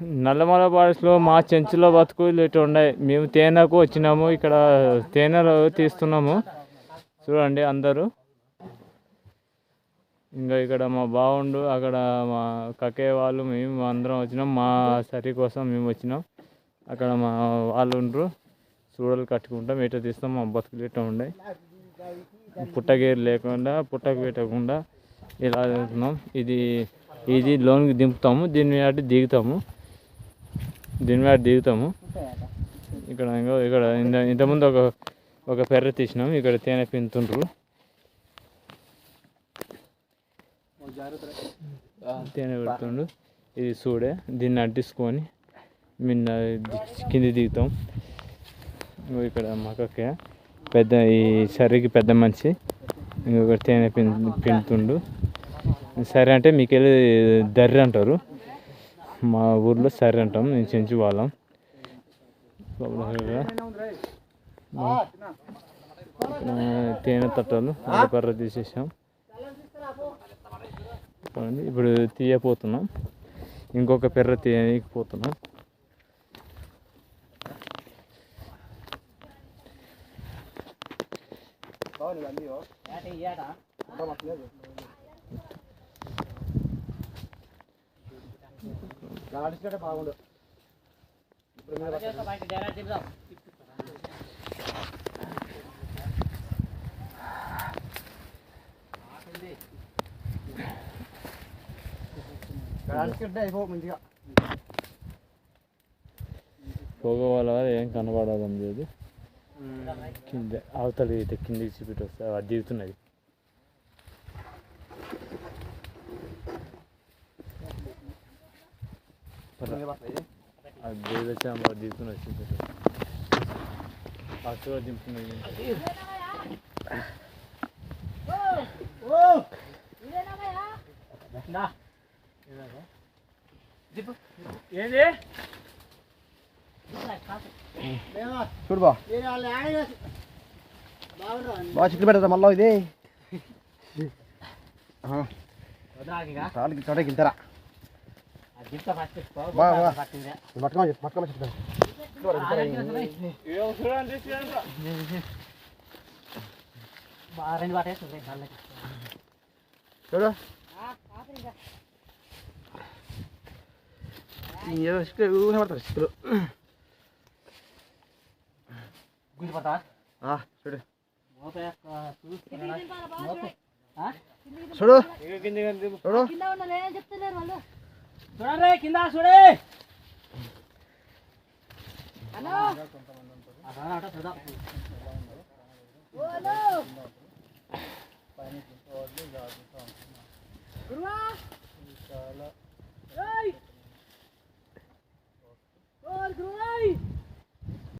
నల్లమల ఫారెస్ట్లో మా చెంచులో బతుకులు ఇటు ఉన్నాయి. మేము తేనెకు వచ్చినాము. ఇక్కడ తేనెలు తీస్తున్నాము. చూడండి అందరూ. ఇంకా ఇక్కడ మా బావుండు. అక్కడ మా కకే వాళ్ళు మేము అందరం వచ్చినాం. మా సరి కోసం మేము వచ్చినాం. అక్కడ మా వాళ్ళు ఉండరు. చూడలు కట్టుకుంటాం. ఇటు తీస్తాం. మా బతుకులు ఇట్లా ఉన్నాయి. పుట్టగేరు లేకుండా పుట్టకు పెట్టకుండా ఇలా వెళ్తున్నాం ఇది ఇది లోన్కి దింపుతాము. దీని మీద దిగుతాము. దీని మీద దిగుతాము. ఇక్కడ ఇంకో ఇక్కడ ఇంత ఇంతకుముందు ఒక ఒక పెర్ర తీసినాం. ఇక్కడ తేనె పింతుండ్రు. తేనె పెడుతుండు ఇది చూడే దీన్ని అడ్డించుకొని మిన్న కింది దిగుతాం. ఇంకో ఇక్కడ మక్కకే పెద్ద ఈ సరికి పెద్ద మనిషి ఇంకొకటి తేనె పిన్ పిండుతుండు సరే అంటే మీకు వెళ్ళి దర్రి అంటారు. మా ఊర్లో సరే అంటాం నేను చెంచు వాళ్ళం. తేనె తట్టలు కర్ర తీసేసాం. ఇప్పుడు తీయపోతున్నాం ఇంకొక పెర్ర తీయకపోతున్నాం బాగుండు. అయిపో మంచిగా. పొగ వల్ల ఏం కనబడడం లేదు కింద అవతల కిందికి చూపెట్టి వస్తే అది దిగుతున్నది. చూపెట్టు ఫస్ట్ కూడా దింపుతున్నది ఏంది చూడు బా బాగా చిక్కులు పెడతా మళ్ళీ ఇది? చాలు చోట గింతరా బా బా పట్టుకోమని పట్టుకోమని చెప్తాను చూడు ఏదో ఊహే పడతారు చిక్కులు ఆ, చూడు చూడు చూడు కింద ఉన్నదే చెప్తలేరు వాళ్ళు చూడండి కింద చూడే హలో ఓలో గురువా